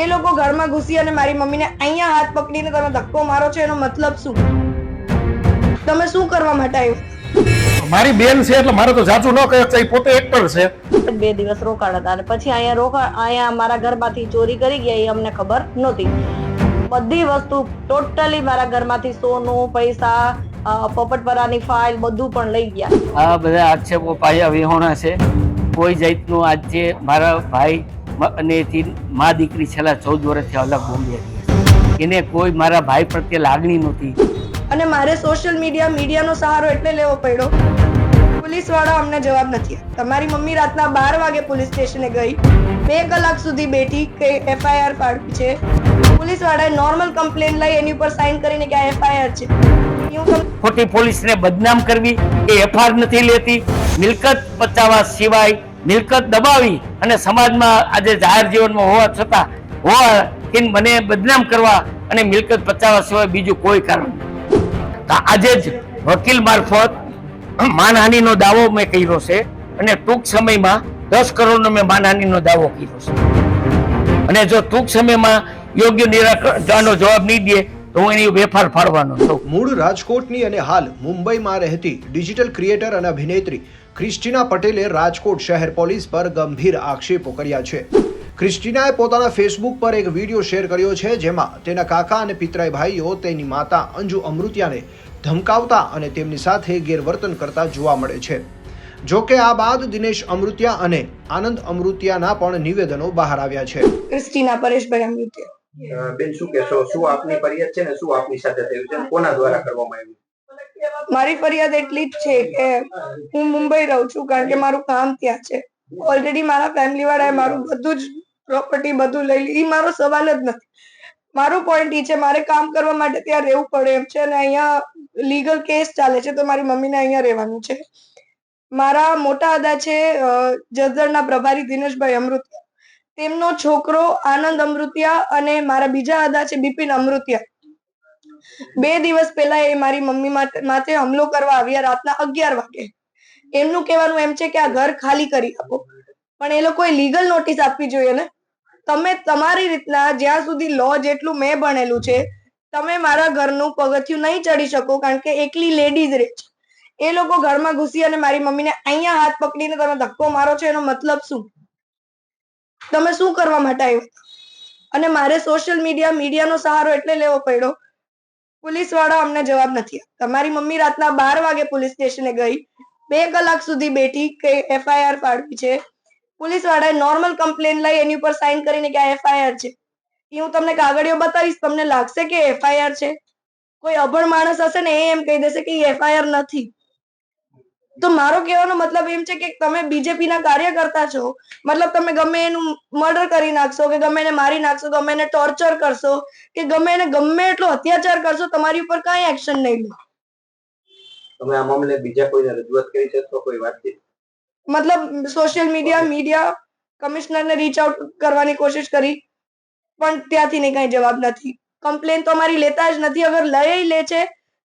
એ લોકો ઘરમાં ઘૂસી અને મારી મમ્મીને અહીંયા હાથ પકડીને તમે ધક્કો મારો છો એનો મતલબ શું? તમે શું કરવા માટે આવ્યું? મારી બેન છે એટલે મારે તો જાજુ ન કહે એ પોતે એક્ટર છે. બે દિવસ રોકાણ હતા અને પછી અહીંયા રોકાણ અહીંયા મારા ઘરમાંથી ચોરી કરી ગયા એ અમને ખબર નહોતી. બધી વસ્તુ ટોટલી મારા ઘરમાંથી સોનું પૈસા પોપટપરાની ફાઇલ બધું પણ લઈ ગયા. આ બધા આક્ષેપો પાયા વિહોણા છે. કોઈ જાતનું આજે મારા ભાઈ અને એથી મા દીકરી છેલ્લા ચૌદ વર્ષથી અલગ બોમ્બે રહે એને કોઈ મારા ભાઈ પ્રત્યે લાગણી નહોતી. અને મારે સોશિયલ મીડિયા મીડિયાનો સહારો એટલે લેવો પડ્યો. પોલીસવાળા અમને જવાબ નથી તમારી મમ્મી રાતના બાર વાગે પોલીસ સ્ટેશને ગઈ. બે કલાક સુધી બેઠી કે એફઆઈઆર પાડવી છે. પોલીસ વાળાએ નોર્મલ કમ્પ્લેન લઈ એની ઉપર સાઇન કરીને કે આ એફઆઈઆર છે. ખોટી પોલીસને બદનામ કરવી એ એફઆર નથી લેતી. મિલકત બચાવવા સિવાય મિલકત દબાવી અને સમાજમાં આજે જાહેર જીવનમાં હોવા છતાં હોવા કે મને બદનામ કરવા અને મિલકત પચાવવા સિવાય બીજું કોઈ કારણ આજે જ વકીલ મારફત માનહાનિનો દાવો મેં કર્યો છે અને ટૂંક સમયમાં દસ કરોડનો મેં માનહાનિનો દાવો કર્યો છે. અને જો ટૂંક સમયમાં યોગ્ય નિરાકરણનો જવાબ નહીં દે તો હું એની વેફાર ફાડવાનો છું. મૂળ રાજકોટની અને હાલ મુંબઈમાં રહેતી ડિજિટલ ક્રિએટર અને અભિનેત્રી ક્રિસ્ટિના પટેલે રાજકોટ શહેર પોલીસ પર ગંભીર આક્ષેપો કર્યા છે. ક્રિસ્ટિનાએ પોતાના ફેસબુક પર એક વીડિયો શેર કર્યો છે જેમાં તેના કાકા અને પિતરાઈ ભાઈઓ તેની માતા અંજુ અમૃતિયાને ધમકાવતા અને તેમની સાથે ગેરવર્તન કરતા જોવા મળે છે. જો કે આ બાદ દિનેશ અમૃતિયા અને આનંદ અમૃતિયાના પણ નિવેદનો બહાર આવ્યા છે. ક્રિસ્ટિના પરેશભાઈ અમૃત્ય. બેન, શું કહેશો? શું આપની ફરિયાદ છે ને શું આપની સાથે થયું છે? કોના દ્વારા કરવામાં આવ્યું મારી ફરિયાદ એટલી જ છે કે હું મુંબઈ રહું છું કારણ કે મારું કામ ત્યાં છે. ઓલરેડી મારા ફેમિલી વાળાએ મારું બધું જ પ્રોપર્ટી બધું લઈ લીધી. એ મારો સવાલ જ નથી. મારો પોઈન્ટ ઈ છે, મારે કામ કરવા માટે ત્યાં રહેવું પડે એમ છે અને અહીંયા લીગલ કેસ ચાલે છે તો મારી મમ્મીને અહીંયા રહેવાનું છે. મારા મોટા દાદા છે જસદણના પ્રભારી દિનેશભાઈ અમૃતિયા તેમનો છોકરો આનંદ અમૃતિયા અને મારા બીજા દાદા છે બિપિન અમૃતિયા. બે દિવસ પહેલા એ મારી મમ્મી માથે હમલો કરવા આવ્યા રાતના અગિયાર વાગે. એમનું કહેવાનું એમ છે કે આ ઘર ખાલી કરી આપો. પણ એ લોકોએ લીગલ નોટિસ આપવી જોઈએ ને. તમે તમારી રીતના જ્યાં સુધી લો જેટલું મેં ભણેલું છે, તમે મારા ઘરનું પગથિયું નહીં ચડી શકો કારણ કે એકલી લેડીઝ રહે છે. એ લોકો ઘરમાં ઘૂસી અને મારી મમ્મીને અહીંયા હાથ પકડીને તમે ધક્કો મારો છો એનો મતલબ શું? તમે શું કરવા માટે આવ્યા? અને મારે સોશિયલ મીડિયા મીડિયાનો સહારો એટલે લેવો પડ્યો. પોલીસવાળા અમને જવાબ નથી તમારી મારી મમ્મી રાતના બાર વાગે પોલીસ સ્ટેશને ગઈ. બે કલાક સુધી બેઠી કે એફઆઈઆર પાડવી છે. પોલીસ વાળાએ નોર્મલ કમ્પ્લેન લઈ એની ઉપર સાઇન કરીને કે આ એફઆઈઆર છે. એ હું તમને કાગળિયો બતાવીશ, તમને લાગશે કે એફઆઈઆર છે. કોઈ અભણ માણસ હશે ને એ એમ કહી દેશે કે એ એફઆઈઆર નથી. તો મારો કહેવાનો મતલબ એમ છે કે તમે બીજેપી ના કાર્યકર્તા છો મતલબ તમે ગમે એનું મર્ડર કરી નાખશો કે ગમે એને મારી નાખશો ગમે એને ટોર્ચર કરશો કે ગમે એને ગમે એટલો અત્યાચાર કરશો તમારી ઉપર કઈ એક્શન નહીં લો. તમે આ મામલે બીજા કોઈને રજૂઆત કરી છે તો કોઈ વાતચીત? મતલબ સોશિયલ મીડિયા મીડિયા કમિશનરને રીચ આઉટ કરવાની કોશિશ કરી પણ ત્યાંથી નહીં કઈ જવાબ નથી. કમ્પ્લેન તો અમારી લેતા જ નથી અગર લઈ લે છે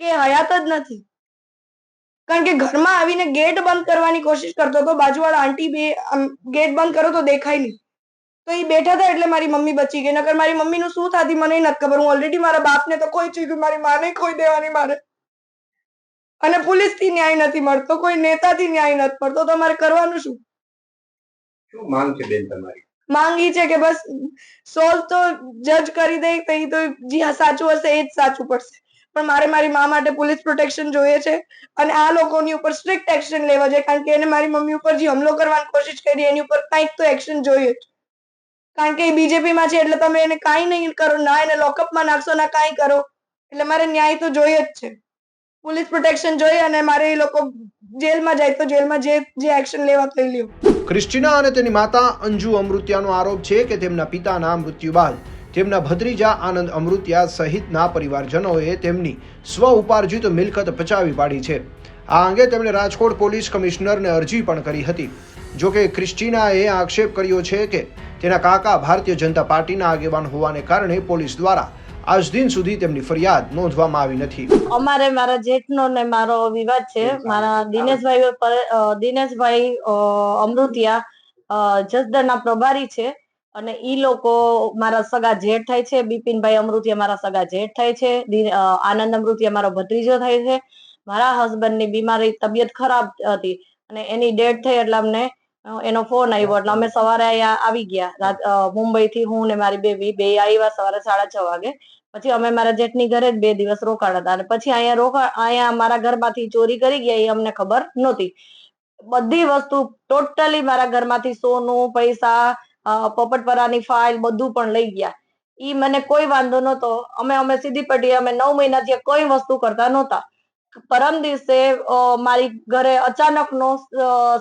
કે હયાત જ નથી. કારણ કે ઘરમાં આવીને ગેટ બંધ કરવાની કોશિશ કરતો હતો બાજુવાળા આંટી બે ગેટ બંધ કરો તો દેખાય નહીં. તો એ બેઠા હતા એટલે મારી મમ્મી બચી ગઈ નકર મારી મમ્મીનું શું થાતી મને નથી ખબર. હું ઓલરેડી મારા બાપને તો કોઈ ચીજ મારી માને ખોઈ દેવાની મારે અને પોલીસથી ન્યાય નથી મળતો કોઈ નેતાથી ન્યાય નથી મળતો તો મારે કરવાનું શું? શું માંગ છે બેન તમારી? માંગ છે કે બસ સોલ્વ તો જજ કરી દે તો તો જી સાચું હશે એ જ સાચું પડશે. પણ મારે મારી મા માટે પોલીસ પ્રોટેક્શન જોઈએ છે. અને આ લોકોની ઉપર સ્ટ્રિક્ટ એક્શન લેવા જોઈએ. કારણ કે એને મારી મમ્મી ઉપર જે હુમલો કરવાની કોશિશ કરી, એની ઉપર કંઈક તો એક્શન જોઈએ જ. કારણ કે એ બીજેપીમાં છે એટલે તમે એને કાંઈ નહીં કરો, ના એને લોકઅપમાં નાખશો, ના કાંઈ કરો. એટલે મારે ન્યાય તો જોઈએ જ છે. પોલીસ પ્રોટેક્શન જોઈએ અને મારે એ લોકો જેલમાં જાય તો જેલમાં જે જે એક્શન લેવા થઈ લ્યો. ક્રિસ્ટિના અને તેની માતા અંજુ અમૃત્યાનો આરોપ છે કે તેમના પિતાના મૃત્યુ બાદ તેમના ભત્રીજા આનંદ અમૃતિયા સહિતના પરિવારજનોએ તેમની સ્વ ઉપાર્જિત મિલકત પચાવી પાડી છે. આ અંગે તેમણે રાજકોટ પોલીસ કમિશનરને અરજી પણ કરી હતી. જો કે ક્રિસ્ટિનાએ આક્ષેપ કર્યો છે કે તેના કાકા ભારતીય જનતા પાર્ટીના આગેવાન હોવાને કારણે પોલીસ દ્વારા આજ દિન સુધી તેમની ફરિયાદ નોંધવામાં આવી નથી. અમારે મારા જેઠનો ને મારો વિવાદ છે. મારા દિનેશભાઈ દિનેશભાઈ અમૃતિયા જસદણના પ્રભારી છે. અને ઈ લોકો મારા સગા જેઠ થાય છે, બિપિનભાઈ અમૃતિયા મારા સગા જેઠ થાય છે આનંદ અમૃતિયા મારો ભત્રીજો થાય છે. મારા હસબન્ડની બીમારી તબિયત ખરાબ હતી અને એની ડેથ થઈ એટલે અમને એનો ફોન આવ્યો એટલે અમે સવારે અહીંયા આવી ગયા. રાત- થી હું ને મારી બેબી બે આવ્યા સવારે સાડા છ વાગે. પછી અમે મારા જેઠની ઘરે જ બે દિવસ રોકાણ હતા અને પછી અહીંયા રોકા, અહીંયા મારા ઘરમાંથી ચોરી કરી ગયા, એ અમને ખબર નહોતી. બધી વસ્તુ ટોટલી મારા ઘરમાંથી સોનું, પૈસા પોપટપરાની ફાઇલ બધું પણ લઈ ગયા. ઈ મને કોઈ વાંધો નહોતો. અમે અમે સીધી પટ્ટી અમે નવ મહિનાથી કોઈ વસ્તુ કરતા નહોતા. પરમ દિવસે મારી ઘરે અચાનક નો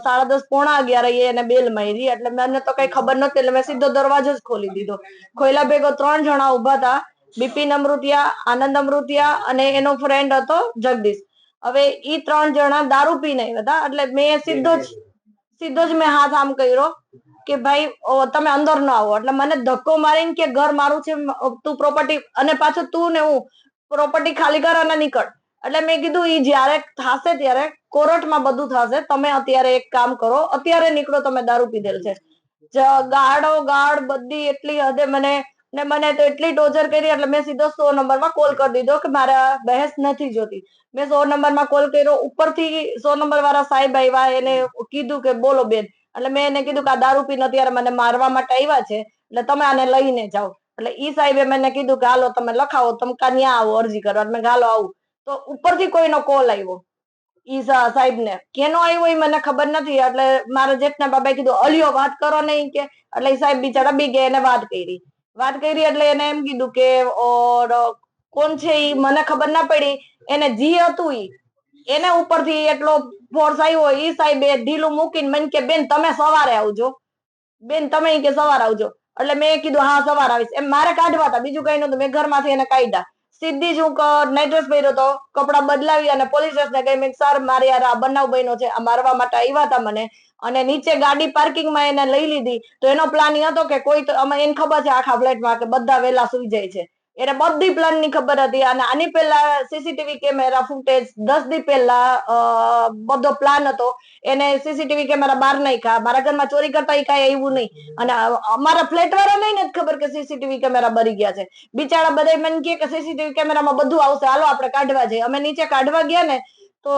સાડા દસ પોણા અગિયાર એને બેલ મારી એટલે મને તો કઈ ખબર નથી એટલે મેં સીધો દરવાજો જ ખોલી દીધો. ખોયલા ભેગો ત્રણ જણા ઊભા હતા. બિપિન અમૃતિયા, આનંદ અમૃતિયા અને એનો ફ્રેન્ડ હતો જગદીશ. હવે ઈ ત્રણ જણા દારૂ પીને હતા એટલે મેં સીધો જ સીધો જ મેં હાથ આમ કર્યો. કે ભાઈ તમે અંદર ન આવો. એટલે મને ધક્કો મારીને કે ઘર મારું છે તું પ્રોપર્ટી અને પાછું તું ને હું પ્રોપર્ટી ખાલી કર અને નીકળ. એટલે મેં કીધું, ઈ જ્યારે થશે ત્યારે કોર્ટમાં બધું થશે. તમે અત્યારે એક કામ કરો, અત્યારે નીકળો, તમે દારૂ પીધેલ છે. ગાડો ગાડ બધી એટલી હદે મને, ને મને તો એટલી ટોર્ચર કરી, એટલે મેં સીધો સો નંબરમાં કોલ કરી દીધો કે મારા બહેસ નથી જોતી. મેં સો નંબરમાં કોલ કર્યો, ઉપરથી સો નંબર વાળા સાહેબ આવ્યા, એને કીધું કે બોલો બેન એટલે મેં એને કીધું કે આ દારૂ પીને અત્યારે મને મારવા માટે આવ્યા છે, એટલે તમે આને લઈને જાઓ. એટલે ઈ સાહેબે મને કીધું કે હાલો તમે લખાવો, તમે કા ન્યા આવો અરજી કરો મેં ગાલો આવું. તો ઉપરથી કોઈનો કોલ આવ્યો. ઈ સાહેબ ને કેનો આવ્યો એ મને ખબર નથી, એટલે મારા જેઠના બાબાએ કીધું, અલિયો, વાત કરો નહીં કે. એટલે ઈ સાહેબ બિચારા બી ગયા, એને વાત કરી. વાત કરી એટલે એને એમ કીધું કે કોણ છે ઈ? મને ખબર ના પડી. એને જી હતું ઈ. એને ઉપરથી એટલો ફોર્સ આવ્યો સાહેબે ઢીલું મૂકીને મને કે, બેન, તમે સવારે આવજો. બેન, તમે કે, સવારે આવજો. એટલે મેં કીધું, હા, સવારે આવીશ. એમ મારે કાઢવા હતા, બીજું કઈ નતું મેં ઘરમાંથી એને કાઢ્યા. સીધી જ હું નાઇટ ડ્રેસ પહેર્યો હતો કપડા બદલાવી અને પોલીસ સ્ટેશને ગઈ મેં સર, મારે યાર આ બનાવ બન્યો છે, આ મારવા માટે આવ્યા હતા મને. અને નીચે ગાડી પાર્કિંગમાં એને લઈ લીધી. તો એનો પ્લાન એ હતો કે કોઈ તો, અમે એને ખબર છે આખા ફ્લેટમાં કે બધા વહેલા સુઈ જાય છે. એને બધી પ્લાનની ખબર હતી અને આની પહેલા સીસીટીવી કેમેરા ફૂટેજ, દસ દી પહેલા બધો પ્લાન હતો. એને સીસીટીવી કેમેરા બહાર નાખ્યા. મારા ઘરમાં ચોરી કરતા એ કાંઈ આવ્યું નહીં. અને અમારા ફ્લેટ વાળા નહીં જ ખબર કે સીસીટીવી કેમેરા બરી ગયા છે. બિચારા બધા મને કહે કે સીસીટીવી કેમેરામાં બધું આવશે. હાલો, આપણે કાઢવા જઈએ. અમે નીચે કાઢવા ગયા ને, તો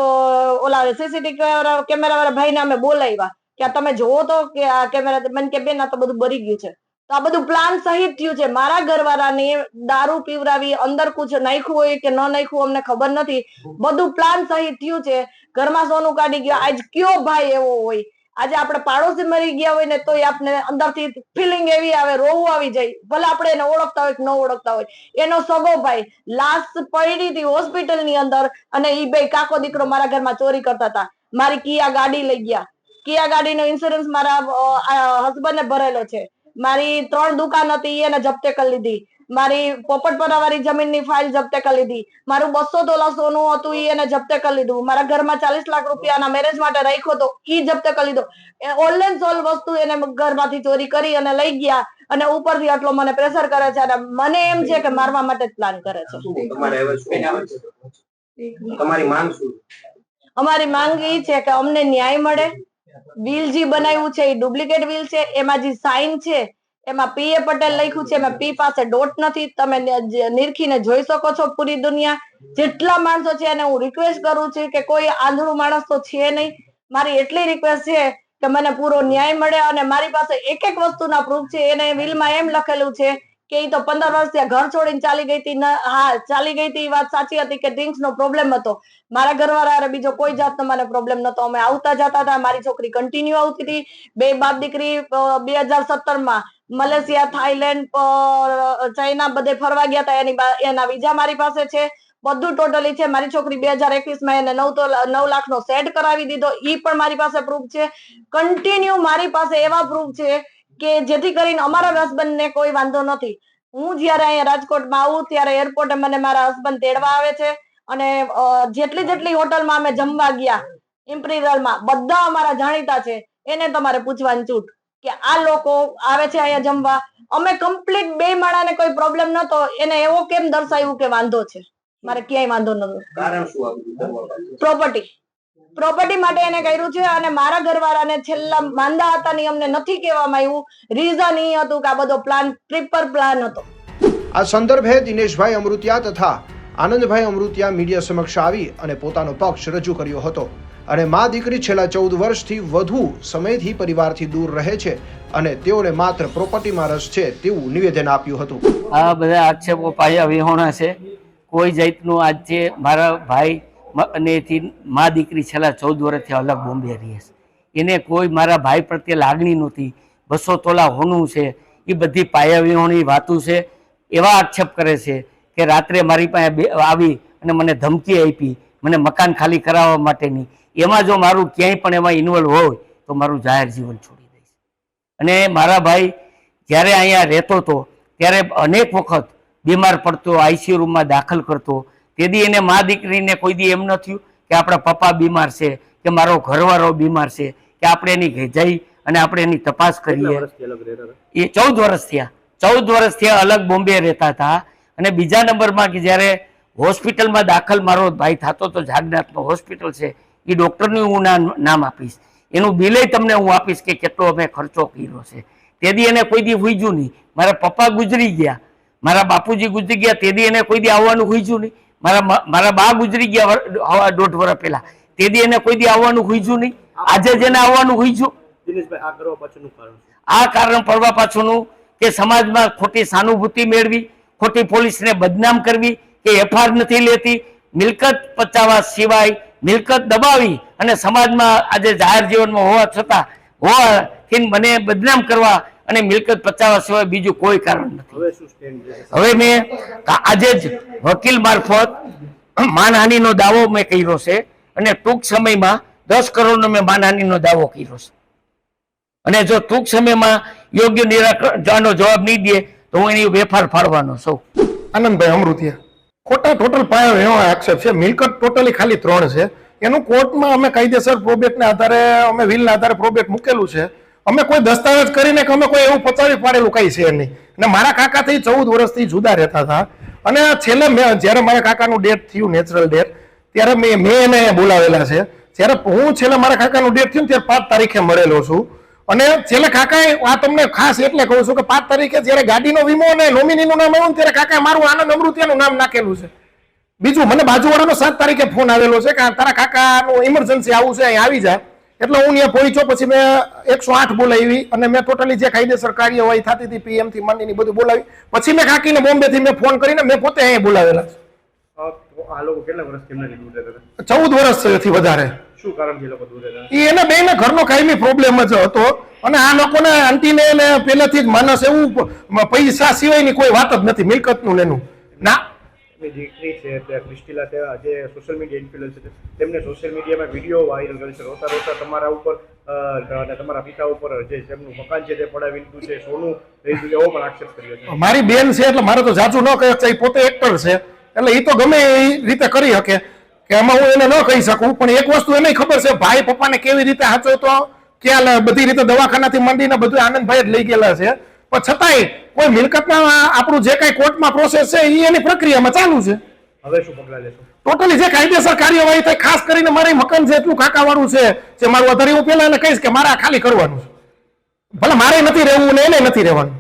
ઓલા સીસીટીવી કેમેરા વાળા ભાઈને અમે બોલાવ્યા. કે તમે જોવો તો કે આ કેમેરા, મને કે બેન, આ તો બધું બરી ગયું છે. તો આ બધું પ્લાન સહિત થયું છે. મારા ઘરવાળાને દારૂ પીવરાવી અંદર કુછ નાખ્યું હોય કે ન નાખ્યું અમને ખબર નથી. બધું પ્લાન સહિત થયું છે. ઘરમાં સોનું કાઢી ગયો. આજ કયો ભાઈ એવો હોય? આજે આપણે પાડોશી મરી ગયા હોય ને તોય આપણે અંદરથી ફિલિંગ એવી આવે, રોવું આવી જાય. ભલે આપણે એને ઓળખતા હોય કે ન ઓળખતા હોય. એનો સગો ભાઈ લાશ પડી હતી હોસ્પિટલની અંદર અને ઈ બે કાકો દીકરો મારા ઘરમાં ચોરી કરતા હતા. મારી કિયા ગાડી લઈ ગયા. કિયા ગાડીનો ઇન્સ્યોરન્સ મારા હસબન્ડ ને ભરેલો છે. મારી ત્રણ દુકાન હતી એને જપ્તે કરી લીધી. મારી પોપટપરા વાળી જમીનની ફાઇલ જપ્તે કરી લીધી. મારું બસો તોલા સોનું હતું એ એને જપ્તે કરી લીધું. મારા ઘરમાં ચાલીસ લાખ રૂપિયાના મેરેજ માટે રાખ્યો તો ઈ જપ્તે કરી લીધો. ઓનલાઈન સોલ વસ્તુ એને ઘરમાંથી ચોરી કરી અને લઈ ગયા અને ઉપરથી આટલો મને પ્રેશર કરે છે અને મને એમ છે કે મારવા માટે જ પ્લાન કરે છે? તમારી માંગ શું અમારી માંગ એ છે કે અમને ન્યાય મળે. બિલ જે બનાવ્યું છે, એ ડુપ્લિકેટ બિલ છે, એમાં જે સાઇન છે, એમાં પી એ પટેલ લખ્યું છે, એમાં પી પાસે ડોટ નથી. તમે નિરખીને જોઈ શકો છો પૂરી દુનિયા. જેટલા માણસો છે એને હું રિક્વેસ્ટ કરું છું કે કોઈ આંધળું માણસ તો છે નહીં. મારી એટલી રિક્વેસ્ટ છે કે મને પૂરો ન્યાય મળે અને મારી પાસે એક એક વસ્તુના પ્રૂફ છે. એને વિલમાં એમ લખેલું છે કે તો પંદર વર્ષ ત્યાં ઘર છોડીને ચાલી ગઈ હતી હા, ચાલી ગઈ હતી વાત સાચી હતી કે ડ્રિંક્સ નો પ્રોબ્લેમ હતો. મારા ઘરવાળા બીજો કોઈ જાતનો મને પ્રોબ્લેમ નતો અમે આવતા જતા હતા, મારી છોકરી કન્ટિન્યુ આવતી હતી. બે બાપ દીકરી બે હજાર સત્તરમાં મલેશિયા, થાઈલેન્ડ ચાઇના બધે ફરવા ગયા હતા એની એના વિઝા મારી પાસે છે. બધું ટોટલી છે. મારી છોકરી બે હજાર એકવીસમાં એને નવ તો, નવ લાખ નો સેટ કરાવી દીધો. ઈ પણ મારી પાસે પ્રૂફ છે. કન્ટિન્યુ મારી પાસે એવા પ્રૂફ છે કે જેથી કરીને અમારા હસબન્ડ ને કોઈ વાંધો નથી. હું જ્યારે અહીંયા રાજકોટમાં આવું ત્યારે એરપોર્ટે મને મારા હસબન્ડ તેડવા આવે છે અને જેટલી જેટલી હોટલમાં અમે જમવા ગયા ઇમ્પિરિયલમાં બધા અમારા જાણીતા છે. એને તમારે પૂછવાની છૂટ કે આ લોકો આવે છે અહીંયા જમવા. અમે કમ્પ્લીટ બે માળાને કોઈ પ્રોબ્લેમ નતો એને એવો કેમ દર્શાવ્યું કે વાંધો છે? મારે ક્યાંય વાંધો નતો? પ્રોપર્ટી પ્રોપર્ટી માટે એને કર્યું છે અને મારા ઘરવાળાને છેલ્લા માંદા હતા ની અમને નથી કહેવામાં આવ્યું. રીઝન એ હતું કે આ બધો પ્લાન ટ્રિપર પ્લાન હતો. આ સંદર્ભે દિનેશભાઈ અમૃતિયા તથા આનંદભાઈ અમૃતિયા મીડિયા સમક્ષ આવી અને પોતાનો પક્ષ રજૂ કર્યો હતો. અને મા દીકરી છેલ્લા ચૌદ વર્ષથી વધુ સમયથી પરિવારથી દૂર રહે છે અને તેઓને માત્ર પ્રોપર્ટીમાં રસ છે તેવું નિવેદન આપ્યું હતું. આ બધા આક્ષેપો પાયા વિહોણા છે. કોઈ જાતનું આજ છે મારા ભાઈ અને એથી મા દીકરી છેલ્લા ચૌદ વર્ષથી અલગ બોમ્બે રહી છે. એને કોઈ મારા ભાઈ પ્રત્યે લાગણી નહોતી. બસો તોલા હોનું છે. એ બધી પાયાવીઓની વાતું છે. એવા આક્ષેપ કરે છે કે રાત્રે મારી પાસે આવી અને મને ધમકી આપી. મને મકાન ખાલી કરાવવા માટેની. એમાં જો મારું ક્યાંય પણ એમાં ઇન્વોલ્વ હોય, તો મારું જાહેર જીવન છોડી દઈશ અને મારા ભાઈ જ્યારે અહીંયા રહેતો હતો, ત્યારે અનેક વખત બીમાર પડતો આઈસીયુ રૂમમાં દાખલ કરતો તેથી એને મા દીકરીને કોઈ દી એમ ન થયું કે આપણા પપ્પા બીમાર છે કે મારો ઘરવાળો બીમાર છે કે આપણે એની જઈ અને આપણે એની તપાસ કરીએ. એ ચૌદ વર્ષ થયા. ચૌદ વર્ષ થયા અલગ બોમ્બે રહેતા હતા. અને બીજા નંબરમાં કે જ્યારે હોસ્પિટલમાં દાખલ મારો ભાઈ થતો તો જાગનાથનો હોસ્પિટલ છે એ ડૉક્ટરનું હું નામ નામ આપીશ. એનું બિલે તમને હું આપીશ કે કેટલો અમે ખર્ચો કર્યો છે. તેથી એને કોઈ દી હુઈજું નહીં. મારા પપ્પા ગુજરી ગયા. મારા બાપુજી ગુજરી ગયા તેથી એને કોઈ દી આવવાનું હુઈજું નહીં. મારા મારા બા ગુજરી ગયા દોઢ વર્ષ પહેલા. દી એને કોઈ દી આવવાનું હુઈજું નહીં. આજે જેને આવવાનું હુઈજું આ કારણ પડવા પાછળનું કે સમાજમાં ખોટી સહાનુભૂતિ મેળવી ખોટી પોલીસને બદનામ કરવી કે એફઆર નથી લેતી મિલકત પચાવવા સિવાય મિલકત દબાવી અને સમાજમાં આજે જાહેર જીવનમાં હોવા છતાં હોવાથી મને બદનામ કરવા અને મિલકત પચાવવા સિવાય બીજું કોઈ કારણ નથી. હવે મેં આજે જ વકીલ મારફત માનહાનિનો દાવો મેં કર્યો છે અને ટૂંક સમયમાં દસ કરોડનો મેં માનહાનિનો દાવો કર્યો છે. અને જો ટૂંક સમયમાં યોગ્ય નિરાકરણનો જવાબ નહીં દે તો હું એની વેફાર ફાડવાનો છું. આનંદભાઈ અમૃતિયા ખોટા ટોટલ પાયો એનો આક્ષેપ છે. મિલકત ટોટલી ખાલી ત્રણ છે. એનું કોર્ટમાં અમે કાયદેસર પ્રોબેટના આધારે અમે વિલના આધારે પ્રોબેટ મૂકેલું છે. અમે કોઈ દસ્તાવેજ કરીને કે અમે કોઈ એવું પચાવી પાડેલું કઈ છે નહીં. અને મારા કાકાથી ચૌદ વર્ષથી જુદા રહેતા હતા. અને છેલ્લે મેં, જ્યારે મારા કાકાનું ડેથ થયું, નેચરલ ડેથ, ત્યારે મેં મેં એને બોલાવેલા છે. જ્યારે હું છેલ્લે મારા કાકાનું ડેથ થયું, ત્યારે પાંચ તારીખે મળેલો છું. અને છેલ્લે કાકાએ આ તમને ખાસ એટલે કહું છું કે પાંચ તારીખે જ્યારે ગાડીનો વીમો અને નોમિનીનું નામ આવ્યું ત્યારે કાકાએ મારું આનંદ અમૃતિયાનું નામ નાખેલું છે. બીજું મને બાજુવાળાનો સાત તારીખે ફોન આવેલો છે કે તારા કાકાનું ઇમરજન્સી આવું છે, અહીં આવી જાય એટલે હું ત્યાં પહોંચ્યો પછી મેં એકસો આઠ બોલાવી અને મેં ટોટલી જે કાયદેસર કાર્યવાહી થતી હતી પીએમથી માંડીને બધું બોલાવી. પછી મેં કાકીને બોમ્બે થી મેં ફોન કરીને મેં પોતે અહીંયા બોલાવેલા. ચૌદ વર્ષથી વધારે. શું એને બે ને ઘરનો કાયમી પ્રોબ્લેમ જ હતો. અને આ લોકોને આંટીને પહેલેથી જ માનસ એવું પૈસા સિવાયની કોઈ વાત જ નથી મિલકતનું નું એનું. ના એમની દીકરી છે તે ક્રિસ્ટીલા તે જે સોશિયલ મીડિયા ઇન્ફ્લુએન્સર છે, તેમને સોશિયલ મીડિયામાં વીડિયો વાયરલ કરે છે. રોતા રોતા તમારા ઉપર અને તમારા પિતા ઉપર જે તેમનું મકાન છે તે પડાવી લીધું છે, સોનું લઈ લીધું એવો પણ આક્ષેપ કર્યો છે. મારી બેન છે એટલે મારે તો જાજુ ન કહી છે પોતે એક્ટર છે. એટલે એ તો ગમે એ રીતે કરી શકે. કે આમાં હું એને ન કહી શકું, પણ એક વસ્તુ એને ખબર છે, ભાઈ પપ્પાને કેવી રીતે હાચો તો ક્યાં બધી રીતે દવાખાનાથી માંડીને બધું આનંદભાઈ જ લઈ ગયેલા છે. પણ છતાંય કોઈ મિલકતના આપણું જે કઈ કોર્ટમાં પ્રોસેસ છે એ એની પ્રક્રિયામાં ચાલુ છે. હવે શું પગલાં લેશો? ટોટલી જે કાયદેસર કાર્યવાહી થાય ખાસ કરીને મારી મકાન જે એટલું કાકાવાળું છે જે મારું વધારે હું પેલા એને કહીશ કે મારે આ ખાલી કરવાનું છે. ભલે મારે નથી રહેવું ને એને નથી રહેવાનું.